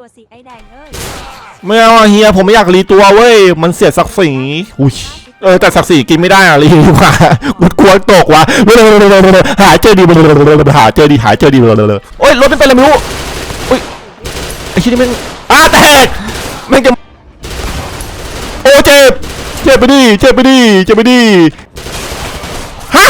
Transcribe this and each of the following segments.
ตัวสีไอแดงเอ้ยไม่เอาอะเฮียผมไม่อยากรีตัวเว้ย มันเสียศักดิ์ศรีอุ้ยเออแต่ศักดิ์ศรีกินไม่ได้อะรีดีกว่ากูกลัวตกว่ะหาเจอดีหาเจอดีหาเจอดีโอ้ยรถเป็นอะไรไม่รู้อุ้ยไอ้ชิ้นนี้มันอ้าแตกแม่งจะโอ้เจ็บเจ็บไปดิเจ็บไปดิเจ็บไปดิฮะ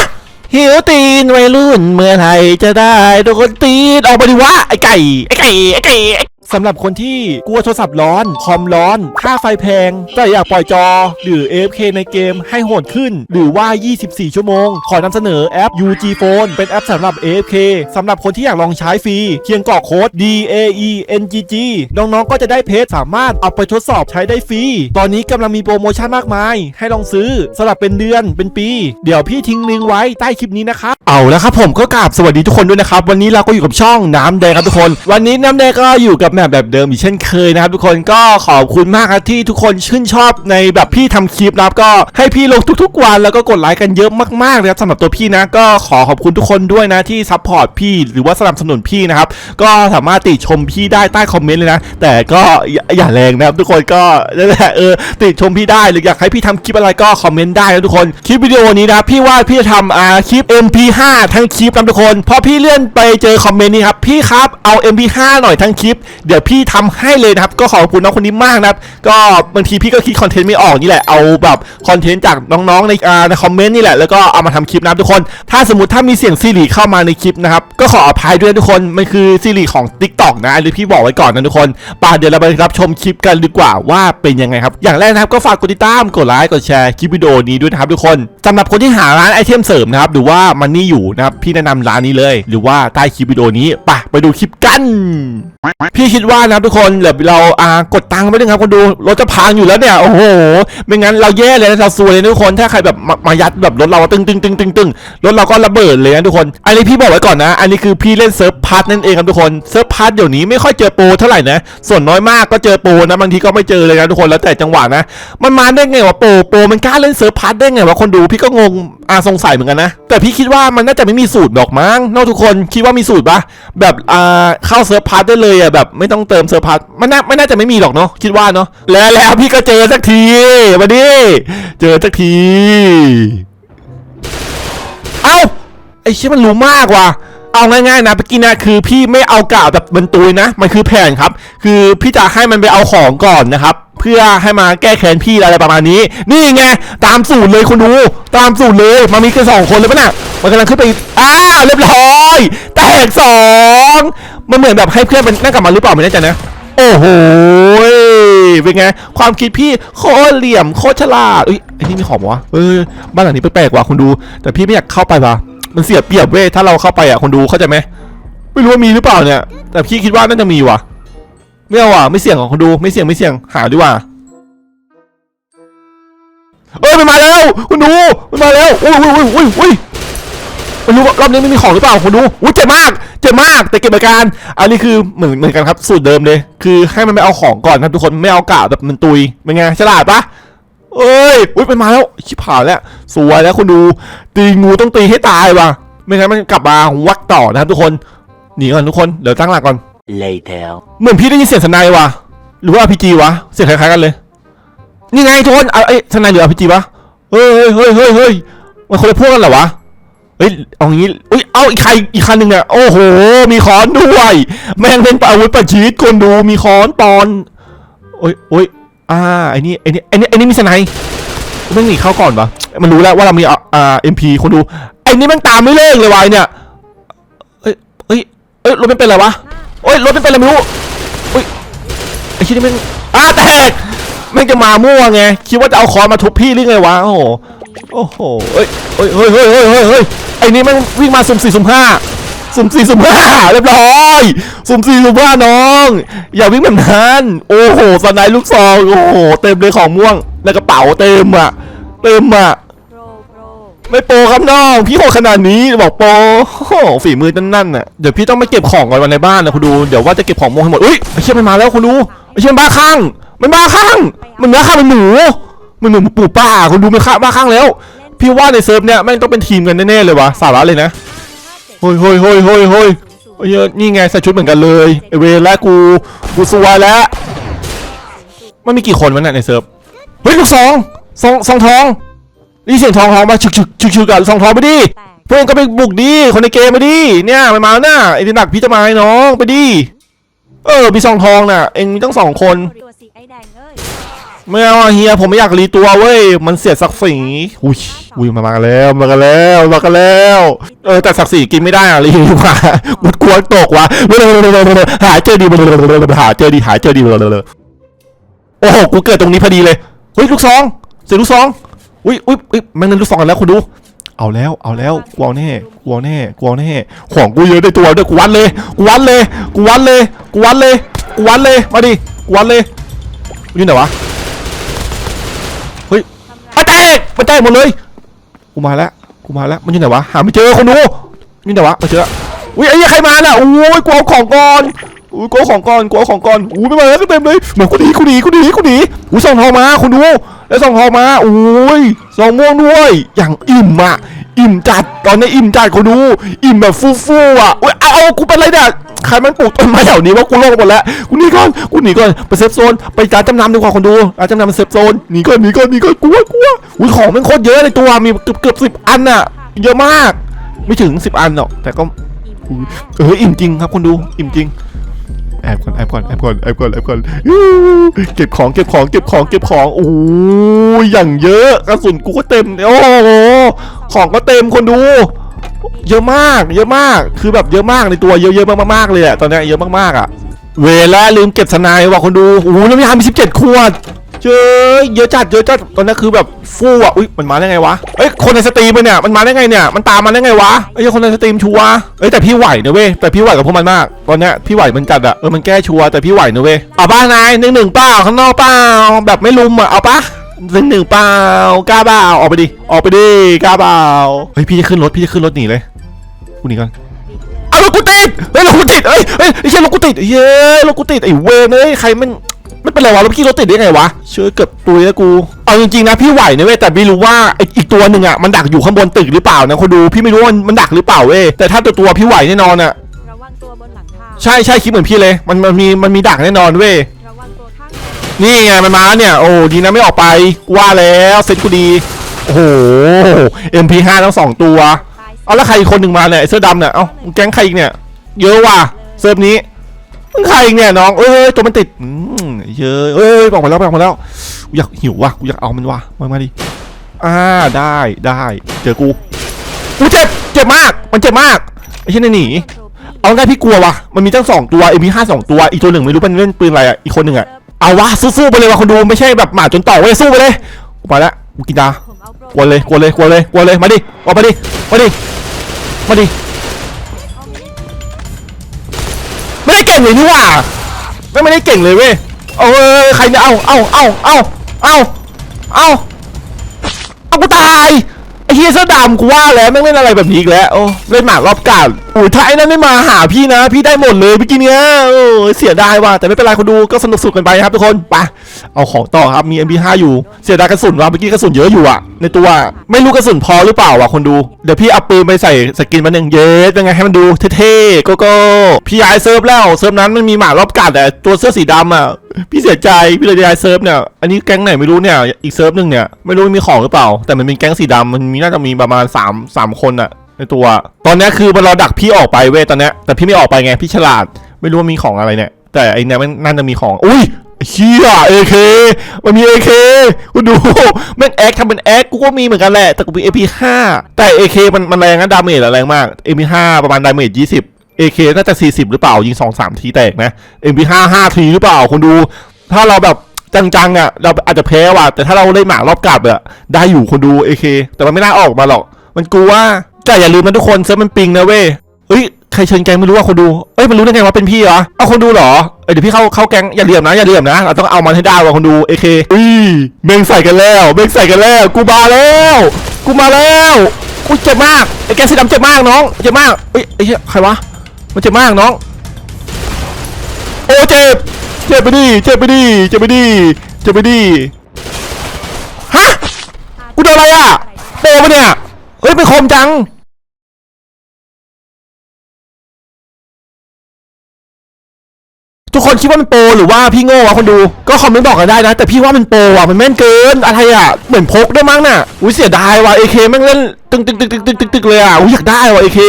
หิวตีนวัยรุ่นเมื่อไหร่จะได้โดนตีนออกมาดิวะไอ้ไก่ไอ้ไก่ไอ้ไก่ สำหรับคนที่กลัวโทรศัพท์ร้อน คอมร้อน ค่าไฟแพง แต่อยากปล่อยจอ หรือ AFK ในเกมให้โหดขึ้น หรือว่า 24 ชั่วโมง ขอนำเสนอแอป UG Phone เป็นแอปสำหรับ AFK สำหรับคนที่อยากลองใช้ฟรีเพียงกรอกโค้ด DAENGG น้องๆ ก็จะได้เพจสามารถเอาไปทดสอบใช้ได้ฟรี ตอนนี้กำลังมีโปรโมชั่นมากมาย ให้ลองซื้อสำหรับเป็นเดือนเป็นปี เดี๋ยวพี่ทิ้งลิงก์ไว้ใต้คลิปนี้นะครับ เอาแล้วครับผมก็กราบสวัสดีทุกคนด้วยนะครับ วันนี้เราก็อยู่กับช่องน้ำแดงครับทุกคน วันนี้น้ำแดงก็อยู่กับแมปแบบเดิมอีกเช่นเคยนะครับทุกคนก็ขอบคุณมากครับที่ทุกคนชื่นชอบในแบบพี่ทำคลิปนะครับก็ให้พี่ลงทุกๆวันแล้วก็กดไลค์กันเยอะมากๆเลยครับสำหรับตัวพี่นะก็ขอขอบคุณทุกคนด้วยนะที่ซัพพอร์ตพี่หรือว่าสนับสนุนพี่นะครับก็สามารถติชมพี่ได้ใต้คอมเมนต์เลยนะแต่ก็อย่าแรงนะครับทุกคนก็นั่นแหละเออติชมพี่ได้หรืออยากให้พี่ทำคลิปอะไรก็คอมเมนต์ได้นะทุกคนคลิปวิดีโอนี้นะพี่ว่าพี่จะทำอ่าคลิป MP5 ทั้งคลิปนะทุกคนพอพี่เลื่อนไปเจอคอมเมนต์นี้ครับพี่ครับเอา MP5 หน่อยทั้งคลิปเดี๋ยวพี่ทำให้เลยนะครับ ก็ขอบคุณน้องคนนี้มากนะครับ ก็บางทีพี่ก็คิดคอนเทนต์ไม่ออกนี่แหละเอาแบบคอนเทนต์จากน้องๆในในคอมเมนต์นี่แหละแล้วก็เอามาทำคลิปนะครับทุกคน ถ้าสมมติถ้ามีเสียงซีรีเข้ามาในคลิปนะครับก็ขออภัยด้วยทุกคนมันคือซีรีของ Tik t o k นะหรือพี่บอกไว้ก่อนนะทุกคนป่าเดี๋ยวเราไปรับชมคลิปกันดีกว่าว่าเป็นยังไงครับ อย่างแรกนะครับก็ฝากกดติดตามกดไลค์กดแชร์คลิปวิดีโอนี้ด้วยนะครับทุกคนสำหรับคนที่หาร้านไอเทมเสริมนะครับหรือว่ามันนี่อยู่นะครับพี่แนะนำร้านนี้เลย หรือว่าใต้คลิปวิดีโอนี้ไปไปดูคลิปกัน พี่คิดว่านะทุกคนเดี๋ยวเราอ่ากดตังค์ไปด้วยครับคนดูรถจะพังอยู่แล้วเนี่ยโอ้โหไม่งั้นเราแย่เลยนะเราซวยเลยนะทุกคนถ้าใครแบบมามายัดแบบรถเราตึงตึงตึงตึงตึงรถเราก็ระเบิดเลยนะทุกคน อันนี้พี่บอกไว้ก่อนนะ อันนี้คือพี่เล่นเซิร์ฟพาร์ทนั่นเองครับทุกคนเซิร์ฟพาร์ทเดี๋ยวนี้ไม่ค่อยเจอโปรเท่าไหร่นะส่วนน้อยมากก็เจอโปรนะบางทีก็ไม่เจอเลยนะทุกคนแล้วแต่จังหวะนะ มันมาได้ไงวะโปรโปรมันกล้าเล่นเซิร์ฟพาร์ทได้ไงวะคนดูพี่ก็งงอาสงสัยเหมือนกันนะ แต่พี่คิดว่ามันน่าจะไม่มีสูตรดอกมั้งนอกทุกคนคิดว่ามีสูตรปะแบบอ่าเข้าเซิร์ฟพาร์ทได้เลยอะแบบไม่ต้องเติมเซิร์ฟพาร์ทมันน่าไม่น่าจะไม่มีหรอกเนาะคิดว่าเนาะแล้วแล้วพี่ก็เจอสักทีมาดิเจอสักทีเอ้าไอ้เชี่ยมันรู้มากว่ะเอาง่ายๆนะเมื่อกี้นะคือพี่ไม่เอากล่าวแบบมันตุยนะ มันคือแผนครับ คือพี่จะให้มันไปเอาของก่อนนะครับ เพื่อให้มาแก้แค้นพี่อะไรประมาณนี้ นี่ไงตามสูตรเลยคุณดูตามสูตรเลยมันมีแค่สองคนเลยปะน่ะมันกำลังขึ้นไปอ้าวเรียบร้อยแตกสองมันเหมือนแบบให้เพื่อนมันนั่งกลับมาหรือเปล่าไม่แน่ใจนะโอ้โหเป็นไงความคิดพี่โคตรเหลี่ยมโคตรฉลาดอุ้ยไอ้นี่มีของวะเออบ้านหลังนี้แปลกๆว่ะคุณดู แต่พี่ไม่อยากเข้าไปว่ะมันเสียเปรียบเว้ยถ้าเราเข้าไปอะคนดูเข้าใจไหมไม่รู้ว่ามีหรือเปล่าเนี่ย แต่พี่คิดว่าน่าจะมีว่ะ ไม่เอาว่ะไม่เสี่ยงของคนดูไม่เสี่ยงไม่เสี่ยงหาดีกว่าเอ้ยมันมาแล้วคุณดูมันมาแล้วอุ้ยอุ้ยอุ้ยอุ้ยไม่รู้รอบนี้ไม่มีของหรือเปล่าคุณดูอุ้ยเจ็บมากเจ็บมากแต่เก็บอาการ อันนี้คือเหมือนเหมือนกันครับสูตรเดิมเลย คือให้มันไม่เอาของก่อนครับทุกคนไม่เอากะแบบมันตุยเป็นไงฉลาดปะเอ้ยอุ้ยมันมาแล้วชิบหายแล้วสวยแล้วคุณดู ตีงูต้องตีให้ตายว่ะไม่งั้นมันกลับมาวักต่อนะครับทุกคนหนีก่อนทุกคนเดี๋ยวตั้งหลักก่อน later เหมือนพี่ได้ยินเสียงสนายว่ะ หรือว่า RPG วะ เสียงคล้ายๆกันเลย นี่ไงทุกคนเอาเอ้ยสนายหรือ RPG วะ เฮ้ยเฮ้ยเฮ้ยเฮ้ยมันคนละพวกกันเหรอวะ เฮ้ย เอางี้เฮ้ย เอาอีกใครอีกคันหนึ่งเนี่ย โอ้โห มีค้อนด้วย แม่งเป็นอาวุธประชิดคนดูมีค้อนปอน โอ้ยโอ้ยอ่าไอ้นี่ไอ้นี่ไอ้นี่ไอ้นี่มีสไนป์แม่งหนีเข้าก่อนปะมันรู้แล้วว่าเรามีอ่าอ่าเอ็มพีคนดู ไอ้นี่แม่งตามไม่เลิกเลยวายเนี่ยเอ้ยเอ้ยเอ้ยรถไม่เป็นไรวะ โอ้ยรถไม่เป็นไรไม่รู้เอ้ยไอชิ้นนี้ม่งอ่าแตกแม่งจะมามั่วไงคิดว่าจะเอาคอนมาทุบพี่หรือไงวะโอ้โหโอ้โหเฮ้ยเฮ้ยเฮ้ยเฮ้ยเฮ้ยไอ้นี่มันวิ่งมาสุ่มสี่สุ่มห้าสุ่มสี่สุ่มห้าเรียบร้อยสุ่มสี่สุ่มห้าน้อง อย่าวิ่งแบบนั้นโอ้โหสไนด์ลูกซองโอ้โหเต็มเลยของม่วงในกระเป๋าเต็มอะเต็มอะ ไม่โปรครับน้องพี่โหดขนาดนี้บอกโปรโอ้โหฝีมือนั่นๆน่ะเดี๋ยวพี่ต้องไปเก็บของก่อนวันในบ้านนะคุณดูเดี๋ยวว่าจะเก็บของมงให้หมดอุ้ยไอ้เชี่ยมันมาแล้วคุณดูไอ้เชี่ยมันบ้าข้างมันบ้าข้างมันบ้าข้างเป็นหนูมันเหมือนปู่ป้าคุณดูมันข้าบ้าข้างแล้ว พี่ว่าในเซิร์ฟเนี่ยแม่งต้องเป็นทีมกันแน่ๆเลยวะสาระเลยนะเฮ้ยเฮ้ยเฮ้ยเฮ้ยเฮ้ยเฮ้ยนี่ไงใส่ชุดเหมือนกันเลยไอเวและกูกูสวยแล้วมันมีกี่คนวะเนี่ยในเซิร์ฟเฮ้ยลูกสองสองสองทอง นี่เสียงทองทองมาฉึกฉึกฉึกฉึกกันสองทองไปดิแตกเพื่อนก็ไปบุกดิคนในเกมไปดิเนี่ยมันมาแล้วน่ะไอ้ที่หนักพี่จะมาให้น้องไปดิเออมีสองทองน่ะ เองมีตั้งสองคนตัวสีไอ้แดงเอ้ยไม่เอาอะเฮียผมไม่อยากรีตัวเว้ยมันเสียศักดิ์ศรีอุ้ยอุ้ยมามากันแล้วมากันแล้วมากันแล้ว เออแต่ศักดิ์ศรีกินไม่ได้อะรีดีกว่ากูกลัวตกว่ะหาเจอดีหาเจอดีหาเจอดีโอ้โหกูเกิดตรงนี้พอดีเลยเฮ้ยลูกซองเสียลูกซอง อุ้ยอุ้ยอุ้ยแม่งนั่นลูกซองกันแล้วคุณดู เอาแล้วเอาแล้วกูเอาแน่กูเอาแน่กูเอาแน่ของกูเยอะในตัวด้วยกูวัดเลยกูวัดเลยกูวัดเลยกูวัดเลยกูวัดเลยมาดิกูวัดเลยอยู่ไหนวะทำไรมันแตกมันแตกหมดเลยกูมาแล้วกูมาแล้วมันอยู่ไหนวะหาไม่เจอคนดูนี่ไหนวะมาเจออุ้ยไอ้ใครมาน่ะโอ้ยกูเอาของก่อนอุ้ยกูเอาของก่อนกูเอาของก่อนอุ้ยไม่มาแล้วเต็มเลยเหมือนกูหนีกูหนีกูหนีกูหนีอุ้ยส่องทองมาคุณดู แล้วส่องทองมาโอ้ยส่องม่วงด้วย อย่างอิ่มอะ อิ่มจัด ตอนนี้อิ่มจัดคุณดู อิ่มแบบฟูฟูๆอะอุ้ยเอาเอากูเป็นไรเนี่ยใครมันปลูกต้นไม้แถวนี้ว่ากูโลกหมดแล้ว กูหนีก่อน กูหนีก่อน ไปเซฟโซน ไปร้านจำนำดีกว่าคนดูร้านจำนำเป็นเซฟโซน หนีก่อน หนีก่อน หนีก่อน กลัว กลัว อุ้ยของมันโคตรเยอะเลยตัว มีเกือบเกือบสิบอันอะ เยอะมาก ไม่ถึงสิบอันหรอก แต่ก็อิ่มเอออิ่มจริงครับคนดู อิ่มจริง แอบก่อนแอบก่อนแอบก่อนแอบก่อนแอบก่อนเก็บของเก็บของเก็บของเก็บของโอ้ยอย่างเยอะกระสุนกูก็เต็มโอ้โหของก็เต็มคนดู เยอะมาก เยอะมาก คือแบบเยอะมากในตัวเยอะๆมากๆเลยอะตอนนี้เยอะมากๆอะเวลาลืมเก็บสนายว่ะคนดูโอ้โหแล้วมีฮามีสิบเจ็ดขวด เจอเยอะจัดเยอะจัดตอนนี้คือแบบฟู่อะอุ้ยมันมาได้ไงวะเอ้ยคนในสตรีมมันเนี่ยมันมาได้ไงเนี่ยมันตามมาได้ไงวะเอ้ยคนในสตรีมชัวเอ้ยแต่พี่ไหวนะเว้ยแต่พี่ไหวกับพวกมันมาก ตอนเนี้ยพี่ไหวมันจัดอะเออมันแก้ชัวแต่พี่ไหวนะเว้ยเอาป้านายหนึ่งหนึ่งเปล่าข้างนอกเปล่าแบบไม่ลุมอะเอาปะหนึ่งหนึ่งเปล่ากล้าเปล่าออกไปดิออกไปดิกล้าเปล่าเฮ้ยพี่จะขึ้นรถพี่จะขึ้นรถหนีเลยกูหนีก่อนเอารถกูติดเฮ้ยรถกูติดเฮ้ยเฮ้ยไอ้เหี้ยรถกูติดเฮ้ยรถกูติดไอ้เวรเอ้ยใครมัน ไม่เป็นไรวะแล้วพี่รถติดได้ไงวะเชื่อเกือบตุยแล้วกูเอาจริงๆนะพี่ไหวนะเว้ยแต่ไม่รู้ว่าไอ้อีกตัวหนึ่งอะมันดักอยู่ข้างบนตึกหรือเปล่านะคนดูพี่ไม่รู้ว่ามันมันดักหรือเปล่าเว้ยแต่ถ้าตัวตัวพี่ไหวแน่นอนอะระวังตัวบนหลังคาใช่ใช่คิดเหมือนพี่เลย มันมันมีมันมีดักแน่นอนเว้ยระวังตัวข้างนี่ไงมันมาแล้วเนี่ยโอ้ดีนะไม่ออกไปกูว่าแล้วเซ็ตกูดีโอ้โห MP5 ทั้งสองตัวตายเอาแล้วใครอีกคนหนึ่งมาเนี่ยไอ้เสื้อดำเนี่ยเอ้าแก๊งใครอีกเนี่ยเยอะว่ะเซิร์ฟนี้ มึงใครอีกเนี่ยน้องเอ้ยตัวมันติดอืมเยอะเอ้ยบอกมาแล้วบอกมาแล้วกูอยากหิวว่ะกูอยากเอามันว่ะมามาดิอ่าได้ได้เจอกูกูเจ็บเจ็บมาก มันเจ็บมากไอ้เช่นนี่หนีเอาง่ายพี่กลัวว่ะมันมีตั้งสองตัวเอ็มพีห้าสองตัวอีกตัวหนึ่งไม่รู้เป็นเล่นปืนอะไรอะอีกคนหนึ่งอะเอาวะสู้ๆไปเลยว่ะคนดูไม่ใช่แบบหมาจนต่อเว้ยสู้ไปเลยกูไปแล้วกูกินยากวนเลยกวนเลยกวนเลยกวนเลยมาดิออกมาดิมาดิมาดิ งเลยนี่หว่าไม่ไม่ได้เก่งเลยเว้ยเอาใครเนี่ยเอาเอาเอาเอาเอาเอาเอากูตาย เฮียเสื้อดำกูว่าแล้วแม่งเล่นอะไรแบบนี้อีกแล้วโอ้เล่นหมากรอบกาดโอ้ยถ้าไอ้นั่นไม่มาหาพี่นะ พี่ได้หมดเลยเมื่อกี้เนี้ยโอ้เสียดายว่ะแต่ไม่เป็นไรคนดูก็สนุกสุดกันไปนะครับทุกคนไปเอาของต่อครับมี MP5 อยู่เสียดายกระสุนว่ะเมื่อกี้กระสุนเยอะอยู่อะในตัวไม่รู้กระสุนพอหรือเปล่าว่ะคนดูเดี๋ยวพี่เอาปืนไปใส่สกินมาหนึ่งเยสยังไงให้มันดูเท่ๆโกโก้พี่ย้ายเซิร์ฟแล้วเซิร์ฟนั้นมันมีหมากรอบกัดแต่ตัวเสื้อสีดำอะ พี่เสียใจพี่เลยย้ายเซิร์ฟเนี่ยอันนี้แก๊งไหนไม่รู้เนี่ยอีกเซิร์ฟหนึ่งเนี่ยไม่รู้มีของหรือเปล่า แต่มันเป็นแก๊งสีดำมันมีน่าจะมีประมาณ3 3คนอะในตัว ตอนนี้คือมันรอดักพี่ออกไปเว้ยตอนนี้แต่พี่ไม่ออกไปไงพี่ฉลาด ไม่รู้ว่ามีของอะไรเนี่ย แต่ไอเนี่มันน่าจะมีของอุ้ยเชี่ยเอเคมันมีเอเคคุณดูแม่งแอคทำเป็นแอคกูก็มีเหมือนกันแหละแต่กูมี AP5 แต่ AK มันมันแรงนะดาเมจแรงมาก MP5 ประมาณดาเมจ20 AK น่าจะ 40 หรือเปล่า ยิง 2-3 ทีแตกนะ MP5 5 ทีหรือเปล่าคุณดู ถ้าเราแบบจังๆอะเราอาจจะแพ้ว่ะแต่ถ้าเราเล่นหมากรอบกลับอะได้อยู่คนดู AK แต่มันไม่น่าออกมาหรอก มันกลัวแต่อย่าลืมนะทุกคนเซิร์ฟมันปิงนะเว้ยเฮ้ยใครเชิญแกงไม่รู้ว่าคนดู เอ้ยมันรู้ได้ไงว่าเป็นพี่เหรอ เอาคนดูเหรอ เอ้ยเดี๋ยวพี่เข้าเข้าแกงอย่าเหลี่ยมนะอย่าเหลี่ยมนะ เราต้องเอามันให้ได้ว่ะคนดูเอเคอุ้ยเมงใส่กันแล้วเมงใส่กันแล้ว กูมาแล้ว กูมาแล้วกูเจ็บมากไอ้แกสีดำเจ็บมากน้อง เจ็บมากเอ้ยไอ้เหี้ยใครวะ มันเจ็บมากน้องโอ้เจ็บเจ็บไปดิเจ็บไปดิเจ็บไปดิเจ็บไปดิฮะกูโดนอะไรอะโดนปะเนี่ยเฮ้ยเป็นคมจัง ทุกคนคิดว่ามันโปรหรือว่าพี่โง่วะคนดู ก็คอมเมนต์บอกกันได้นะ แต่พี่ว่ามันโปรอะมันแม่นเกินอะไรอะเหมือนพกด้วยมั้งน่ะอุ้ยเสียดายว่ะเอเคแม่งเล่นตึงตึงตึงตึงตึงตึงตึงเลยอะอุ้ยอยากได้ว่ะเอเค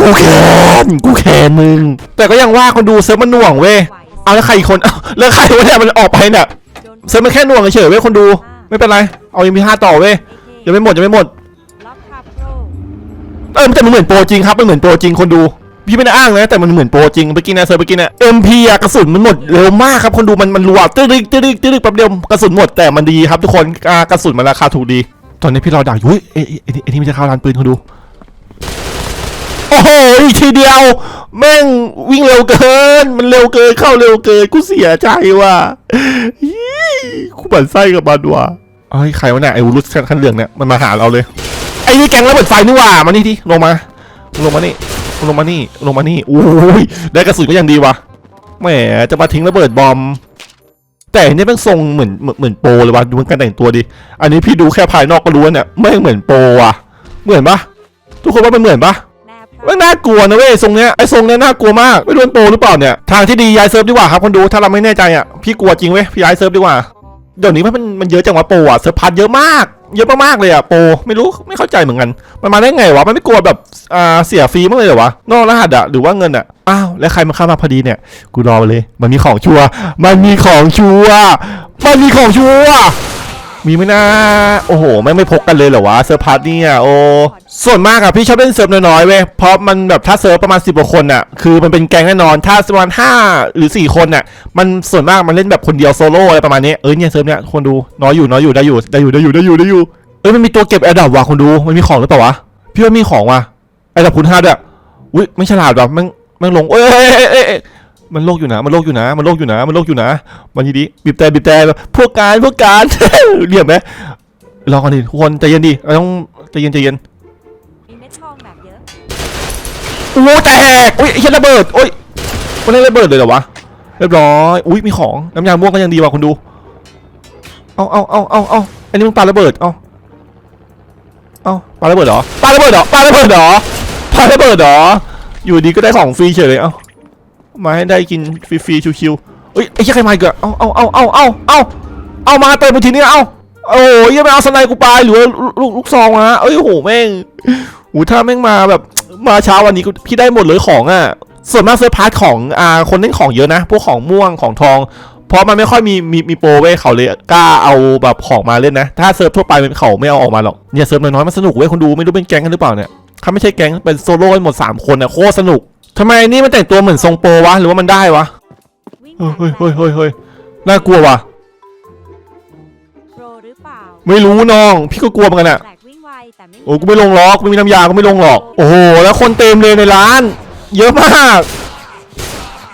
กูแค้นกูแค้นมึง แต่ก็ยังว่าคนดูเซิร์ฟมันหน่วงเว้ยเอาแล้วใครอีกคนเอาแล้วใครวะเนี่ยมันออกไปเนี่ยเซิร์ฟมันแค่หน่วงเฉยเว้ยคนดูไม่เป็นไรเอา MP5 ต่อเว้ยยังไม่หมดยังไม่หมดล็อกคาโปรเออแต่มันเหมือนโปรจริงครับมันเหมือนโปรจริงคนดู พี่ไม่ได้อ้างนะแต่มันเหมือนโปรจริงเมื่อกี้นะเซิร์ฟเมื่อกี้นะ MP อะกระสุนมันหมดเร็วมากครับคนดูมันมันรัวตึ๊ดตึ๊ดตึ๊ดตึ๊ดแป๊บเดียวกระสุนหมดแต่มันดีครับทุกคนอ่ากระสุนมันราคาถูกดี ตอนนี้พี่รอดักอยู่เฮ้ยเอ้ยเอ้ยเอ้นี่มันจะเข้าร้านปืนคนดูโอ้โหทีเดียว แม่งวิ่งเร็วเกิน มันเร็วเกินเข้าเร็วเกินกูเสียใจว่ะกูบันไส้กับมันว่ะเอ้ใครวะเนี่ยไอ้วุรุษขั้นเหลืองเนี่ยมันมาหาเราเลยไอ้นี่แกงระเบิดไฟนี่ว่ามานี่ทีลงมาลงมานี่ ลงมานี่ลงมานี่โอ้ยได้กระสุนก็ยังดีวะแหมจะมาทิ้งระเบิดบอม แต่อันนี่เป็นทรงเหมือนเหมือนเหมือนโปเลยวะดูมันการแต่งตัวดิอันนี้พี่ดูแค่ภายนอกก็รู้ว่าเนี่ยไม่งเหมือนโปรอะเหมือนปะทุกคนว่ามันเหมือนปะแนบไม่น่ากลัวนะเว้ยทรงเนี้ยไอ้ทรงเนี้ยน่ากลัวมากไม่รู้เป็นโปหรือเปล่าเนี่ยทางที่ดีย้ายเซิร์ฟดีกว่าครับคนดูถ้าเราไม่แน่ใจอะพี่กลัวจริงเว้ยพี่ย้ายเซิร์ฟดีกว่า เดี๋ยวนี้มันมันเยอะจังวะโปรอะเซิร์ฟพัทเยอะมาก เยอะมากๆเลยอะโปรไม่รู้ไม่เข้าใจเหมือนกัน มันมาได้ไงวะ มันไม่กลัวแบบอ่าเสียฟรีมั้งเลยเหรอวะนอกรหัสอะหรือว่าเงินอะอ้าวแล้วใครมาเข้ามาพอดีเนี่ย กูรอเลย มันมีของชัวร์มันมีของชัวร์มันมีของชัวร์ มีไหมนะโอ้โหไม่งไม่พกกันเลยเหรอวะเซิร์ฟพัทเนี่ยโอ้ส่วนมากอะพี่ชอบเล่นเซิร์ฟน้อยๆเว้ยเพราะมันแบบถ้าเซิร์ฟประมาณ10กว่าคนอะคือมันเป็นแก๊งแน่นอนถ้าประมาณ5หรือ4คนอะมันส่วนมากมันเล่นแบบคนเดียวโซโล่อะไรประมาณนี้เออเนี่ยเซิร์ฟเนี่ยคนดูน้อยอยู่น้อยอยู่ได้อยู่ได้อยู่ได้อยู่ได้อยู่ได้อยู่เอ้ยมันมีตัวเก็บแอร์ดับว่ะคนดูมันมีของหรือเปล่าวะพี่ว่ามีของว่ะแอร์ดับคุณห้าด้วยอุ้ยไม่ฉลาดว่ะมันมันลงเอ้ย เอ้ยเอ้ยเอ้ยเอ้ยมันโลกอยู่นะ มันโลกอยู่นะ มันโลกอยู่นะ มันโลกอยู่นะ มันยีดีบีบแต่บีบแต่แบบพวกการพวกการเรียบไหมรอก่อนดิทุกคนใจเย็นดิเราต้องใจเย็นใจเย็นมีเม็ดทองแบบเยอะโอ้แตกอุ้ยไอ้เหี้ยระเบิดโอ้ยมันเล่นระเบิดเลยเหรอวะเรียบร้อยอุ้ยมีของน้ำยาม่วงก็ยังดีว่ะคุณดูเอาเอาเอาเอาเอาอันนี้มึงปาระเบิดเอาเอาปาระเบิดเหรอปาระเบิดเหรอปาระเบิดเหรอปาระเบิดเหรออยู่ดีก็ได้ของฟรีเฉยเลยเอา มาให้ได้กินฟรีๆชิวๆเอ้ยไอ้เหี้ยใครมาอีกอะเอาเอาเอาเอาเอาเอาเอามาเติมไปทีนี้เอาโอ้ยยังไม่เอาสไนกูไปหรือว่าลูกลูกซองมาเอ้ยโหแม่งหูถ้าแม่งมาแบบมาเช้าวันนี้พี่ได้หมดเลยของอะส่วนมากเซิร์ฟพาร์ทของอ่าคนเล่นของเยอะนะ พวกของม่วงของทอง เพราะมันไม่ค่อยมีมีมีโปรเว้เขาเลยกล้าเอาแบบของมาเล่นนะ ถ้าเซิร์ฟทั่วไปเขาไม่เอาออกมาหรอกเนี่ยเซิร์ฟน้อยๆมันสนุกเว้ยคนดูไม่รู้เป็นแก๊งกันหรือเปล่าเนี่ยถ้าไม่ใช่แก๊งเป็นโซโล่หมดสามคนอะโคตรสนุก ทำไมนี่มันแต่งตัวเหมือนทรงโปรวะ หรือว่ามันได้วะวิ่งเฮ้ยเฮ้ยเฮ้ยเฮ้ยเฮ้ยน่ากลัวว่ะโปรหรือเปล่าไม่รู้น้อง พี่ก็กลัวเหมือนกันอะแหลกวิ่งไวแต่ไม่มีโอ้กูไม่ลงหรอกไม่มีน้ำยาก็ไม่ลงหรอก โอ้โห แล้วคนเต็มเลยในร้าน เยอะมาก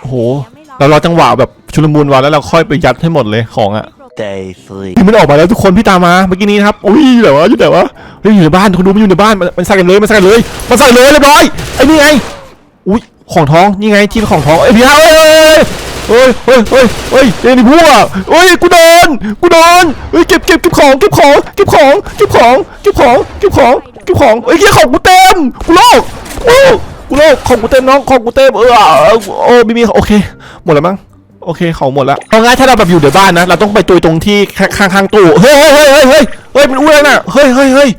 โอ้โห ยังไม่ล็อกเรารอจังหวะแบบชุลมุนวะแล้วเราค่อยไปยัดให้หมดเลยของอะ Day three. นี่มันออกมาแล้วทุกคนพี่ตามมาเมื่อกี้นี้นะครับโอ้ยอยู่ไหนวะอยู่ไหนวะเฮ้ยอยู่ในบ้านคุณดูมันอยู่ในบ้านมันมันใส่กันเลยมันใส่กันเลยมันใส่เลยเรียบร้อยไอ้นี่ไง อุ้ยของท้องนี่ไงที่ของท้องไอ้ยพี่ฮะเอ้ยเฮ้ยเฮ้ยเฮ้ยเฮ้ยเฮ้ยเอ็นี่พวกเฮ้ยกูโดนกูโดนเฮ้ยเก็บเก็บเก็บของเก็บของเก็บของเก็บของเก็บของเก็บของเก็บของเฮ้ยเหี้ยของกูเต็มกูโลกโอ้กูโลกของกูเต็มน้องของกูเต็มเออเออโอ้มีมีโอเคหมดแล้วมั้งโอเคเของหมดแล้วเอาง่ายถ้าเราแบบอยู่ในบ้านนะเราต้องไปตุยตรงที่ข้างข้างตู้เฮ้ยเฮ้ยเฮ้ยเฮ้ยเฮ้ยเฮ้ยมันอ้วนน่ะเฮ้ยเฮ้ยเฮ้ย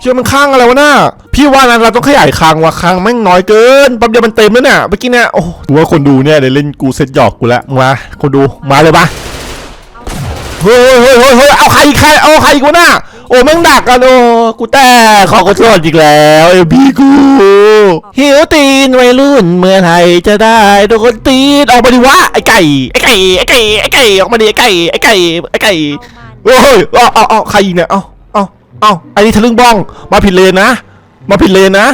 เชื่อมันข้างอะไรวะน่าพี่ว่านะเราต้องขยายคางว่ะคางแม่งน้อยเกินแป๊บเดียวมันเต็มแล้วเนี่ยเมื่อกี้เนี่ยโอ้ดูว่าคนดูเนี่ยเดี๋ยวเล่นกูเซ็ตหยอกกูแล้วมาคนดูมาเลยปะเฮ้ยเฮ้ยเฮ้ยเฮ้ยเอาใครอีกใครเอาใครอีกวะน่าโอ้แม่งดักกันโอ้กูแต่ขอขอโทษอีกแล้วไอ้พี่กูหิวตีนวัยรุ่นเมื่อไหร่จะได้โดนตีนออกมาดิวะไอ้ไก่ไอ้ไก่ไอ้ไก่ไอ้ไก่ออกมาดิไอ้ไก่ไอ้ไก่ไอ้ไก่เอามันเฮ้ยเอาเอาเอาใครยิงเนี่ยเอา เอาเอาไอ้นี่ทะลึ่งบ้อง มาผิดเลนนะ มาผิดเลนนะ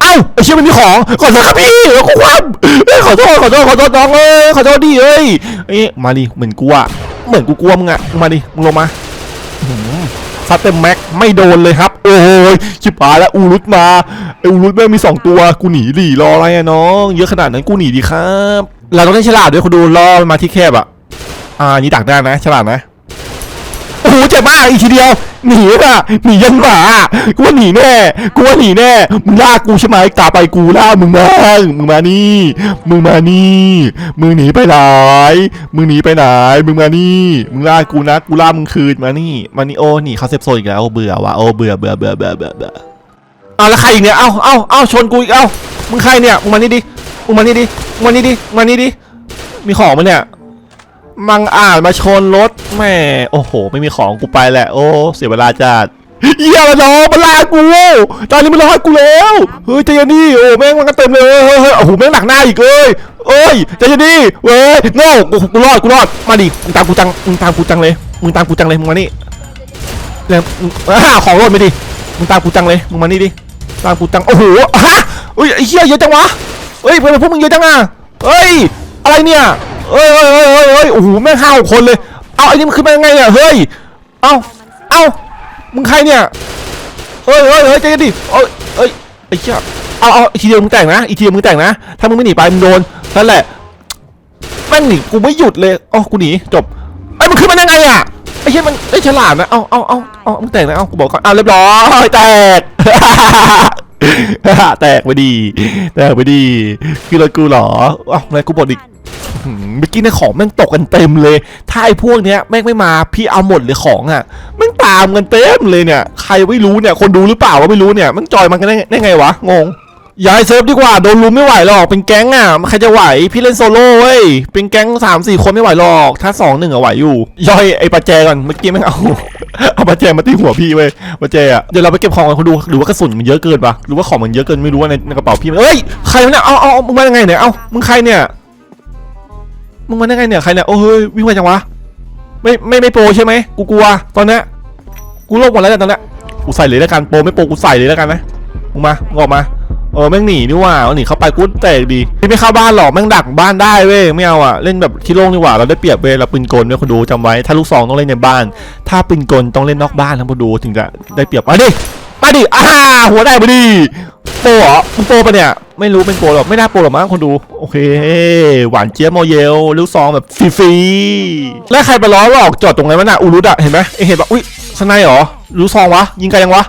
เอ้าไอ้เชี่ยไมันมีของขอโทษครับพี่แล้วกูคว่ำเอ้ขอโทษขอโทษขอโทษน้องเอ้ยขอโทษดิเอ้ยเอ้มาดิเหมือนกูอะเหมือนกูกลัวมึงอะมึงมาดิมึงลงมาซัดเต็มแม็กไม่โดนเลยครับ โอ้ยชิบหายแล้วอูรุตมาไออูรุตแม่งมีสองตัวกูหนีดิรออะไรอะน้อง เยอะขนาดนั้นกูหนีดิครับเราต้องเล่นฉลาดด้วยคุณดูล่อมาที่แคบอะอ่านี่ดักได้นะฉลาดนะ หเจ็บมากอีกทีเดียว หนีอะหนียันหมากูว่าหนีแน่กูว่าหนีแน่มึงล่ากูใช่ไหมตามไปกูล่ามึงมามึงมานี่มึงมานี่มึงหนีไปไหนมึงหนีไปไหนมึงมานี่มึงล่ากูนะกูล่ามึงคืนมานี่มานี่โอ้หนีเขาเซฟโซนอีกแล้วโอเบื่อว่ะโอ้เบื่อเบื่อเบื่อเบื่อเบื่อเบื่อเอาแล้วใครอีกเนี่ยเอาเอาเอาชนกูอีกเอามึงใครเนี่ยมึงมานี่ดิมึงมานี่ดิมึงมานี่ดิมานี่ดิมีของมั้ยเนี่ย มังอ่านมาชนรถแม่โอ้โห ไม่มีของกูไปแหละ โอ้เสียเวลาจัดเหี้ยมันรอมันลากูตอนนี้มันรอกูแล้วเฮ้ยใจเย็นดิโอ้แม่งมันก็เต็มเลยเฮ้ยโอ้โหแม่งหนักหน้าอีกเอ้ยเอ้ยใจเย็นดิเว้ยโง่กูกูรอดกูรอดมาดิมึงตามกูจังมึงตามกูจังเลยมึงตามกูจังเลยมึงมานี่แล้วมึงอ่าของรถไม่ดิมึงตามกูจังเลยมึงมานี่ดิตามกูจังโอ้โหฮะเฮ้ยไอ้เหี้ยเยอะจังวะเฮ้ยเป็นพวกมึงเยอะจังอะเฮ้ยอะไรเนี่ย เอ้ยเอ้ยเอ้ยเอ้ยเอ้ยโอ้โหแม่งห้าหกคนเลย เอาไอ้นี่มันขึ้นมายังไงเนี่ยเฮ้ย เอาเอ้ามึงใครเนี่ยเฮ้ยเฮ้ยเฮ้ยใจเย็นดิเอ้ยเอ้ยไอ้เหี้ยเอาเอาอีกทีเดียวมึงแต่งนะอีกทีเดียวมึงแต่งนะ ถ้ามึงไม่หนีไปมึงโดนนั่นแหละแม่งหนีกูไม่หยุดเลยอ๋อกูหนีจบไอ้ยมันขึ้นมาได้ไงอะไอ้เหี้ยมันไอ้ฉลาดนะเอาเอาเอาเอามึงแต่งนะเอากูบอกก่อนอะเรียบร้อยแตก แตกไปดี แตกไปดีคือรถกูเหรออ้าอะไรกูบอกอีกเมื่อกี้ในยของแม่งตกกันเต็มเลย ถ้าไอ้พวกเนี้ยแม่งไม่มาพี่เอาหมดเลยของอะแม่งตามกันเต็มเลยเนี่ย ใครไม่รู้เนี่ย คนดูหรือเปล่าว่าไม่รู้เนี่ยแม่งจอยมันกันได้ได้ไงวะงง ย้ายเซิร์ฟดีกว่าโดนลุมไม่ไหวหรอกเป็นแก๊งอะใครจะไหวพี่เล่นโซโล่เว้ยเป็นแก๊งสามสี่คนไม่ไหวหรอก ถ้าสองหนึ่งอะไหวอยู่ ย่อยไอ้ปะแจก่อนเมื่อกี้แม่เอา เอาปะแจมาตีหัวพี่เว้ยปะแจอะเดี๋ยวเราไปเก็บของกันคนดูหรือว่ากระสุนมันเยอะเกินปะหรือว่าของมันเยอะเกินไม่รู้ว่าในในกระเป๋าพี่มันเอ้ยใครวะเนี่ยเอาเอาเอามึงมายังไงเนี่ยเอามึงใครเนี่ยมึงมาได้ไงเนี่ยใครเนี่ยโอ้เฮ้ยวิ่งมาจังวะไม่ไม่ไม่โปรใช่ไหมกูกลัวตอนนี้กูโลกหมดแล้วเนี่ยตอนนี้กูใส่เลยแล้วกันโปรไม่โปรกูใส่เลยแล้วกันนะมึงมามึงออกมา เออแม่งหนีนี่ว่าหนีเข้าไปกูแตกดีไม่ไม่เข้าบ้านหรอกแม่งดักบ้านได้เว้ยไม่เอาอะเล่นแบบที่โล่งดีกว่าเราได้เปรียบเว้ยเราปืนกลเนี่ยคนดูจำไว้ถ้าลูกซองต้องเล่นในบ้าน ถ้าปืนกลต้องเล่นนอกบ้านนะคนดูถึงจะได้เปรียบมาดิมาดิอ่าหัวได้มาดิโปรเหรอมึงโปรปะเนี่ยไม่รู้เป็นโปรหรอกไม่น่าโปรหรอกมั้งคนดู โอเค หวานเจี๊ยบโมเยลลูกซองแบบฟรีๆแล้วใครไปล้อหลอกจอดตรงไหนวะน่ะอูรุดอะเห็นไหมเอ็งเห็นปะอุ้ยสไนเหรอลูกซองวะยิงไกลยังวะ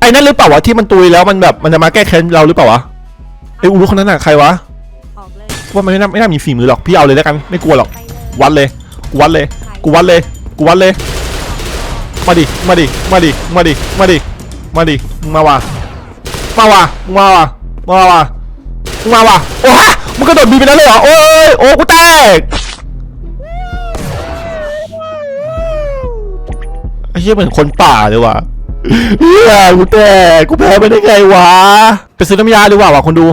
ไอ้นั่นหรือเปล่าวะที่มันตุยแล้วมันแบบมันจะมาแก้แค้นเราหรือเปล่าวะไอ้อูรุคนนั้นน่ะใครวะออกเลยว่ามันไม่น่าไม่น่ามีฝีมือหรอกพี่เอาเลยแล้วกันไม่กลัวหรอกไปเลยวัดเลยกูวัดเลยกูวัดเลยกูวัดเลยมาดิมาดิมาดิมาดิมาดิมาดิมึงมาว่ะมาว่ะมึงมาว่ะมาว่ะมึงมาว่ะโอ้ฮะมึงกระโดดบีไปนั้นเลยเหรอโอ้ยโอ้กูแตกไอ้เหี้ยเหมือนคนป่าเลยว่ะ เฮียกูแตกกูแพ้ไปได้ไงวะ ไปซื้อน้ำยาดีกว่าว่ะคนดู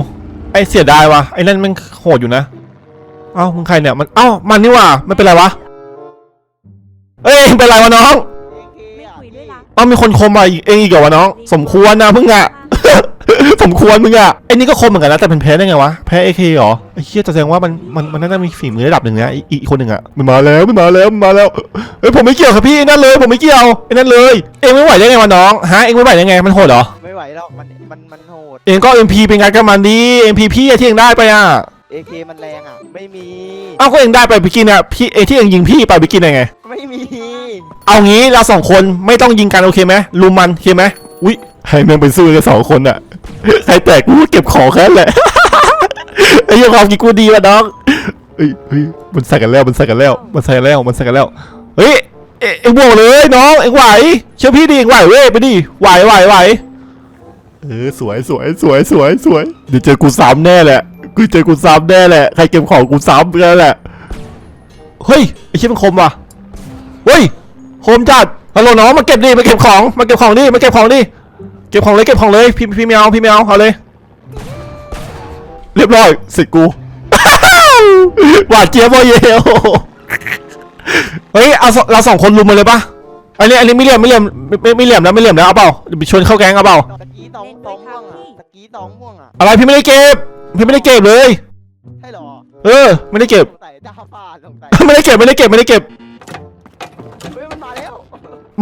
ไอ้เสียดายว่ะไอ้นั่นมันโหดอยู่นะ เอ้ามึงใครเนี่ยมันเอ้ามันนี่ว่ะไม่เป็นไรวะ เอ้ยเป็นไรวะน้อง ไม่คุยด้วยละ เอ้ามีคนคมมาอีกเองอีกเหรอวะน้อง สมควรนะมึงอะ สมควรมึงอะไอ้นี่ก็คมเหมือนกันนะแต่เป็นแพ้ได้ไงวะแพ้เอเคเหรอไอ้เชี่ยจะแสดงว่ามันมันมันน่าจะมีฝีมือระดับหนึ่งนะอีกอีกคนหนึ่งอะมันมาแล้วมันมาแล้วมันมาแล้วเฮ้ยผมไม่เกี่ยวครับพี่ไอ้นั่นเลย ผมไม่เกี่ยวไอ้นั่นเลย เองไม่ไหวได้ไงวะน้องฮะเองไม่ไหวได้ไงมันโหดเหรอไม่ไหวแล้วมันมันมันโหดเองก็เอ็มพีเป็นไงกันมันดีเอ็มพีพี่อะที่เองได้ไปอะ AK มันแรงอะไม่มีเอ้าก็เองได้ไปไปกินอะพี่เอที่เองยิงพี่ไปไปกินยังไง ไม่มี เอางี้เราสองคนไม่ต้องยิงกันโอเคไหมลุมมันโอเคไหมอุ้ย ให้แม่งไปสู้กันสองคนอะใครแตกกูเก็บของแค่นั้นแหละไอ้ยังความกินกูดีวะน้องเฮ้ยเฮ้ยมันใส่กันแล้วมันใส่กันแล้วมันใส่กันแล้วมันใส่กันแล้วเฮ้ยเอ็งบวกเลยน้องเอ็งไหวเชื่อพี่ดิเอ็งไหวเว้ยไปดิไหวไหวไหวเออสวยสวยสวยสวยสวยเดี๋ยวเจอกูซ้ำแน่แหละกูเจอกูซ้ำแน่แหละใครเก็บของกูซ้ำกันแหละเฮ้ยไอ้เชี่ยมันคมว่ะเฮ้ยโฮมจัดฮัลโหลน้องมาเก็บดิมาเก็บของมาเก็บของดิมาเก็บของดิ ก็บของเลยเก็บของเลยพี่พี่ไม่เอาพี่ไม่เอาเอาเลย เรียบร้อยเสร็จกูหวานเจี๊ยบโมเยลเฮ้ยเอาสเราสองคนลุมมาเลยปะอันนี้อันนี้ไม่เหลี่ยมไม่เหลี่ยมไม่ไม่ไม่เหลี่ยมนะไม่เหลี่ยมนะเอาเปล่าเดี๋ยวไปชวนเข้าแก๊งเอาเปล่าตะกี้ตองตองม่วงอะตะกี้ตองม่วงอะอะไรพี่ไม่ได้เก็บพี่ไม่ได้เก็บเลยใช่เหรอเออไม่ได้เก็บสงสัยดาฟ้าสงสัยไม่ได้เก็บไม่ได้เก็บไม่ได้เก็บ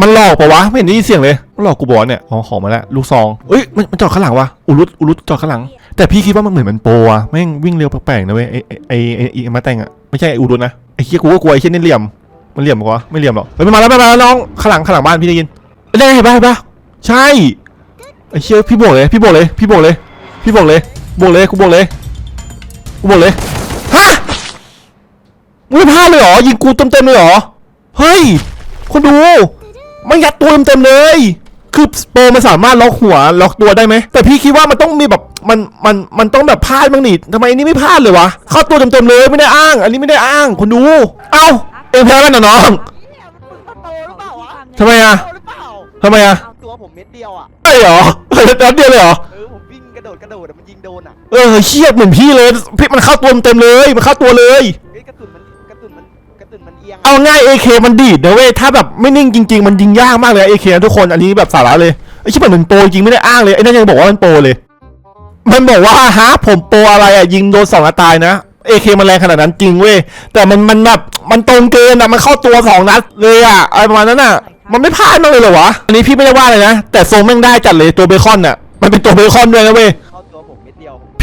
มันหลอกปะวะไม่เห็นได้ยินเสียงเลยมันหลอกกูบอกเนี่ยอ๋อของมาแล้วลูกซองเอ้ยมันมันจอดข้างหลังวะอุรุตอุรุตจอดข้างหลัง แต่พี่คิดว่ามันเหมือนมันโปรอะแม่งวิ่งเร็วแปลกๆนะเว้ยไอไอไอไอมาแต่งอะไม่ใช่ไออุรุตนะไอเฮียกูก็กลัวไอเฮียนี่เหลี่ยมมันเหลี่ยมปะวะไม่เหลี่ยมหรอกเฮ้ยมันมาแล้วมาแล้วน้องข้างหลังข้างหลังบ้านพี่ได้ยินได้เห็นปะเห็นปะใช่ไอเชี่ยพี่โบกเลยพี่โบกเลยพี่โบกเลย พี่โบกเลยโบกเลยกูโบกเลยกูโบกเลยฮะมึงไม่พลาดเลยเหรอยิงกูเต็มเต็มๆเลยเหรอเฮ้ยคนดู มันยัดตัวเต็มเต็มๆเลย คือโปรมันสามารถล็อกหัวล็อกตัวได้ไหม แต่พี่คิดว่ามันต้องมีแบบมันมันมันต้องแบบพลาดบ้างนี่ทำไมอันนี้ไม่พลาดเลยวะ เข้าตัวเต็มๆเลยไม่ได้อ้าง อันนี้ไม่ได้อ้างคนดู เอ้าเอ็งแพ้มันเหรอน้องเนี่ยมึงมาโตหรือเปล่าวะทำไมอะโตหรือเปล่าทำไมอะตัวผมเม็ดเดียวอะใช่เหรอนัดเดียวเลยเหรอ เออผมวิ่งกระโดดกระโดดอะมันยิงโดนอะ เออเชี่ยเหมือนพี่เลยพี่มันเข้าตัวเต็มๆเลยมันเข้าตัวเลย กระสุนมันเอียงเอาง่าย AK มันดีดนะเว้ยถ้าแบบไม่นิ่งจริง ๆ มันยิงยากมากเลย AK นะทุกคนอันนี้แบบสาระเลยไอ้ชิบมันเป็นโปรจริงไม่ได้อ้างเลยไอ้นั่นยังบอกว่ามันโปรเลย มันบอกว่าฮะผมโปรอะไรอะยิงโดนสองนัดตายนะ AK มันแรงขนาดนั้นจริงเว้ยแต่มันมันแบบมันตรงเกินอะมันเข้าตัวสองนัดเลยอะอะไรประมาณนั้นอะมันไม่พลาดมากเลยเหรอวะอันนี้พี่ไม่ได้ว่าเลยนะแต่ทรงแม่งได้จัดเลยตัวเบคอนอะมันเป็นตัวเบคอนด้วยนะเว้ย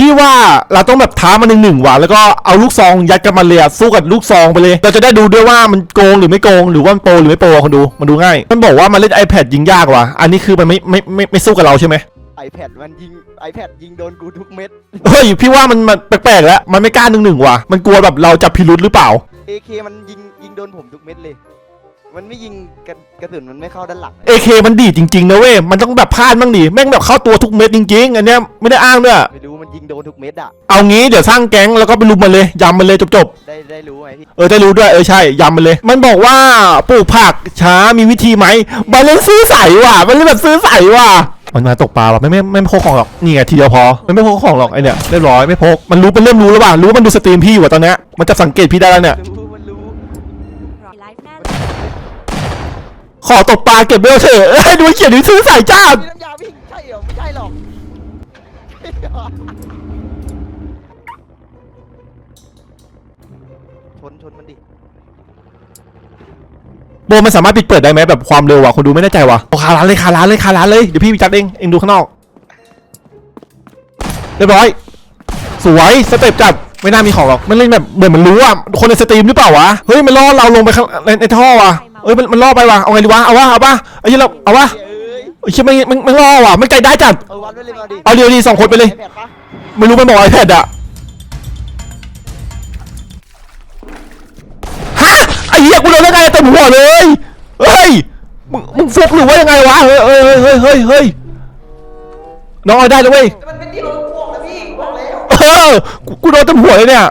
พี่ว่าเราต้องแบบท้ามันหนึ่งหนึ่งว่ะแล้วก็เอาลูกซองยัดกับมันเลยอะสู้กับลูกซองไปเลย เราจะได้ดูด้วยว่ามันโกงหรือไม่โกงหรือว่ามันโปรหรือไม่โปรคนดูมันดูง่าย มันบอกว่ามันเล่น iPad ยิงยากว่ะอันนี้คือมันไม่ไม่ไม่ไม่สู้กับเราใช่ไหม iPad มันยิง iPad ยิงโดนกูทุกเม็ด เฮ้ยพี่ว่ามันมันแปลกๆแล้วมันไม่กล้าหนึ่งหนึ่งว่ะมันกลัวแบบเราจับพิรุธหรือเปล่า AK มันยิงยิงโดนผมทุกเม็ดเลย มันไม่ยิงกระกระสุนมันไม่เข้าด้านหลัง AK มันดีจริงๆนะเว้ยมันต้องแบบพลาดบ้างดิแม่งแบบเข้าตัวทุกเม็ดจริงๆอันเนี้ยไม่ได้อ้างด้วย ไม่รู้มัน ยิงโดนทุกเม็ดอะเอางี้เดี๋ยวสร้างแก๊งแล้วก็ไปลุมมันเลยยำมันเลยจบๆได้ได้รู้ไหมพี่เออได้รู้ด้วยเออใช่ย้ำมันเลย มันบอกว่าปลูกผักช้ามีวิธีไหมมันเล่นซื้อใสว่ะมันเล่นแบบซื้อใสว่ะมันมาตกปลาหรอไม่ไม่ไม่พกของหรอกนี่ไงทีเดียวพอมันไม่พกของหรอกไอเนี่ยเรียบร้อยไม่พกมันรู้เป็นเริ่มรู้แล้วว่ะรู้ว่ามันดูสตรีมพี่อยู่อะตอนเนี้ยมันจะสังเกตพี่ได้แล้วเนี่ย รู้มันรู้ไลฟ์แน่ขอตกปลาเก็บเบลเถอะเอ้ยดูมันเขียนดูซื้อใสจ้ามีน้ำยาวิ่งใช่เหรอไม่ใช่หรอกใชนชนมันดิ โบมันสามารถปิดเปิดได้ไหมแบบความเร็วอะคนดูไม่แน่ใจว่ะโอ้คาร้านเลยคาร้านเลยคาร้านเลยเดี๋ยวพี่จัดเองเองดูข้างนอกเรียบร้อย สวยสเต็ปจัดไม่น่ามีของหรอกมันเล่นแบบเหมือนมันรู้อะคนในสตรีมหรือเปล่าวะเฮ้ยมันล่อเราลงไปข้างในในท่อว่ะเอ้ยมันมันล่อไปว่ะเอาไงดีวะเอาวะเอาวะไอ้ยี่เราเอาวะ เอ้ยไอ้เชี่ยมันมันมันล่อว่ะมันใจได้จัด เออวัดไว้เลยมาดิเอาเดียวดีสองคนไปเลยไอแพดปะไม่รู้มันบอกไอแพดอะฮะไอ้เหี้ยกูโดนได้ไงเต็มหัวเลย เฮ้ย มึงมึงฟุกหรือว่ายังไงวะ เฮ้ยเฮ้ยเฮ้ยเฮ้ยเฮ้ยน้องเอาได้แล้วเว้ย มันเป็นที่รถพ่วงนะพี่บอกแล้วเออกูกูโดนเต็มหัวเลยเนี่ย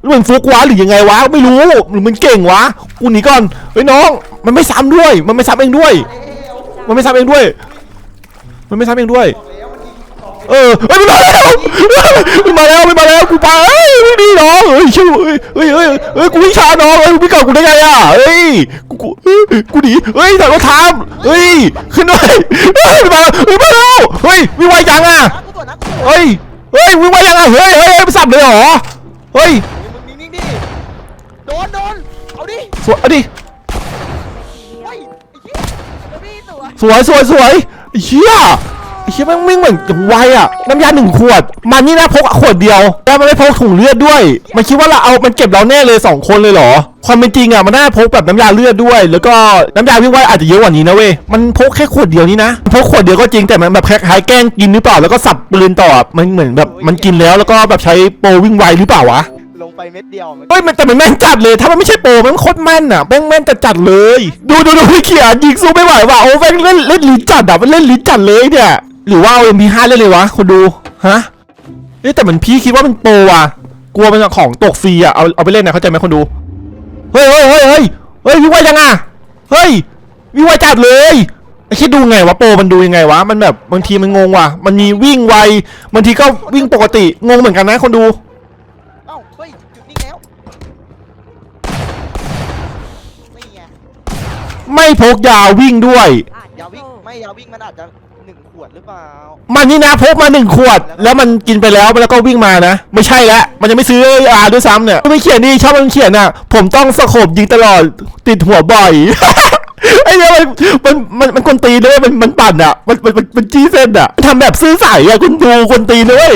แล้วมันฟุกวะหรือยังไงวะ ไม่รู้ หรือมันเก่งวะ กูหนีก่อน เฮ้ยน้อง มันไม่ซ้ำด้วย มันไม่ซ้ำเองด้วย มันไม่ซ้ำเองด้วย มันไม่ซ้ำเองด้วย เออเฮ้ยมันมาแล้วมันมาแล้วมันมาแล้วกูไปเฮ้ยไม่ดีน้องเฮ้ยชิวเฮ้ยเฮ้ยเฮ้ยเฮ้ยกูวิ่งช้าน้องเฮ้ยมึงวิ่งก่อนกูได้ไงอะเฮ้ยกูกูเฮ้ยกูหนีเฮ้ยแต่รถทามเฮ้ยขึ้นด้วยเฮ้ยมันมาแล้วเฮ้ยมาแล้วเฮ้ยวิ่งไวจังอะนะกูตรวจนะกูตรวจเฮ้ยเฮ้ยวิ่งไวจังอะเฮ้ยเฮ้ยเฮ้ยไปสับเลยเหรอเฮ้ยมึงนิ่งๆดิโดนโดนเอาดิสวยเอาดิ สวยสวยสวยเชี่ยเชี่ยแม่งวิ่งเหมือนอย่างไวอะ น้ำยาหนึ่งขวด มันนี่นะพกขวดเดียว แล้วมันไม่พกถุงเลือดด้วย มันคิดว่าเราเอา มันเก็บเราแน่เลยสองคนเลยเหรอ ความเป็นจริงอะ มันน่าพกแบบน้ำยาเลือดด้วย แล้วก็น้ำยาวิ่งไวอาจจะเยอะกว่านี้นะเว้ย มันพกแค่ขวดเดียวนี่นะ พกขวดเดียวก็จริง แต่มันแบบคล้ายแกล้งกินหรือเปล่า แล้วก็สับปืนต่อ มันเหมือนแบบมันกินแล้ว แล้วก็แบบใช้โปรวิ่งไวหรือเปล่าวะ ลงไปเม็ดเดียวมันเฮ้ยมันแต่มันแม่นจัดเลย ถ้ามันไม่ใช่โปรมันโคตรแม่นอะแม่งแม่นจัดจัดเลย ดูดูดูพี่เขียนยิงสู้ไม่ไหวว่ะโอ้แม่งเล่นเล่นลิ้นจัดอะมันเล่นลิ้นจัดเลยเนี่ย หรือว่าเอา MP5 เล่นเลยวะคนดูฮะเอ้ยแต่มันพี่คิดว่ามันโปรว่ะ กลัวมันของตกฟรีอะเอาเอาไปเล่นนะเข้าใจไหมคนดู เฮ้ยเฮ้ยเฮ้ยเฮ้ยเฮ้ยวิ่งไวยังอะเฮ้ยวิ่งไวจัดเลยไอคิดดูไงวะโปรมันดูยังไงวะมันแบบบางทีมันงงว่ะ มันมีวิ่งไวบางทีก็วิ่งปกติงงเหมือนกันนะคนดู ไม่พกยาวิ่งด้วย ยาวิ่งไม่ยาวิ่งมันอาจจะหนึ่งขวดหรือเปล่า มันนี่นะพกมาหนึ่งขวด แล้วมันกินไปแล้วแล้วก็วิ่งมานะ ไม่ใช่แล้วมันยังไม่ซื้อยาด้วยซ้ำเนี่ยไม่เขียนนี่ชอบมันเขียนอะ ผมต้องสโคบยิงตลอดติดหัวบ่อยไอ้เนี่ยมันมันมันมันคนตีนเลยมันมันปั่นอะมันมันมันมันจี้เส้นอะทำแบบซื้อใส่อะคุณดูคนตีนเลย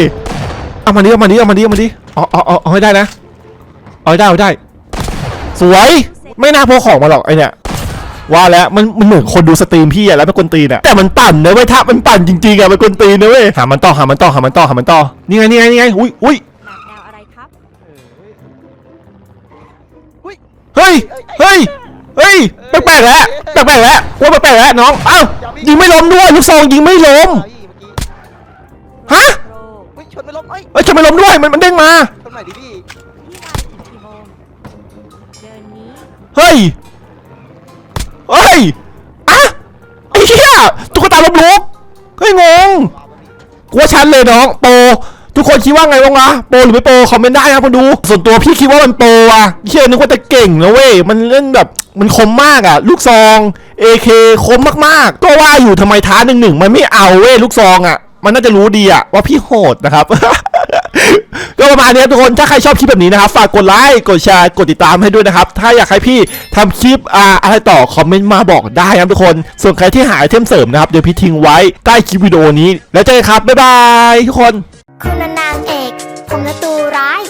เอามาดิเอามาดิเอามาดิเอามาดิเอาเอาเอาเอาให้ได้นะเอาให้ได้เอาให้ได้ สวยเซไม่น่าพกของมาหรอกไอเนี่ย ว่าแล้วมันมันเหมือนคนดูสตรีมพี่อะแล้วเป็นคนตีนอะแต่มันปั่นนะเว้ยถ้ามันปั่นจริงๆอะเป็นคนตีนนะเว้ยหามันต่อหามันต่อหามันต่อหามันต่อนี่ไงนี่ไงนี่ไงอุ้ยอุ้ยหนักดาวอะไรครับเฮ้ยเฮ้ยเฮ้ยเฮ้ยแปลกๆแล้วแปลกๆแล้วว่าแปลกๆแล้วน้องเอ้ายิงไม่ล้มด้วยลูกซองยิงไม่ล้มเอาพี่เมื่อกี้ฮะโรเฮ้ยชนไม่ล้มเอ้ยเอ้ยจะไม่ล้มด้วยมันมันเด้งมาตรงไหนดิพี่พี่มาถึงกี่โมงเดินนี้ เฮ้ย เฮ้ยอะไอ้เหี้ยตุ๊กตาล้มลุกเฮ้ยงงกูว่าชันเลยน้องโปทุกคนคิดว่าไงบ้างวะโปรหรือไม่โปรคอมเมนต์ได้นะคนดูส่วนตัวพี่คิดว่ามันโปอะเชื่อนึกว่าจะเก่งนะเว้ยมันเล่นแบบมันคมมากอะลูกซอง AK คมมากๆก็ว่าอยู่ทำไมท้าหนึ่งหนึ่งมันไม่เอาเว้ยลูกซองอะมันน่าจะรู้ดีอะว่าพี่โหดนะครับ ก็ประมาณนี้ทุกคนถ้าใครชอบคลิปแบบนี้นะครับ ฝากกดไลค์กดแชร์กดติดตามให้ด้วยนะครับ ถ้าอยากให้พี่ทำคลิปอ่าอะไรต่อคอมเมนต์มาบอกได้ครับทุกคน ส่วนใครที่หาไอเทมเสริมนะครับ เดี๋ยวพี่ทิ้งไว้ใต้คลิปวิดีโอนี้ แล้วเจอกันครับ บ๊ายบายทุกคน คุณนางเอก ผมนะตัวร้าย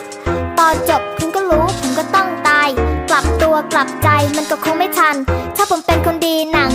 ตอนจบคุณก็รู้ผมก็ต้องตาย กลับตัวกลับใจมันก็คงไม่ทัน ถ้าผมเป็นคนดีหนัง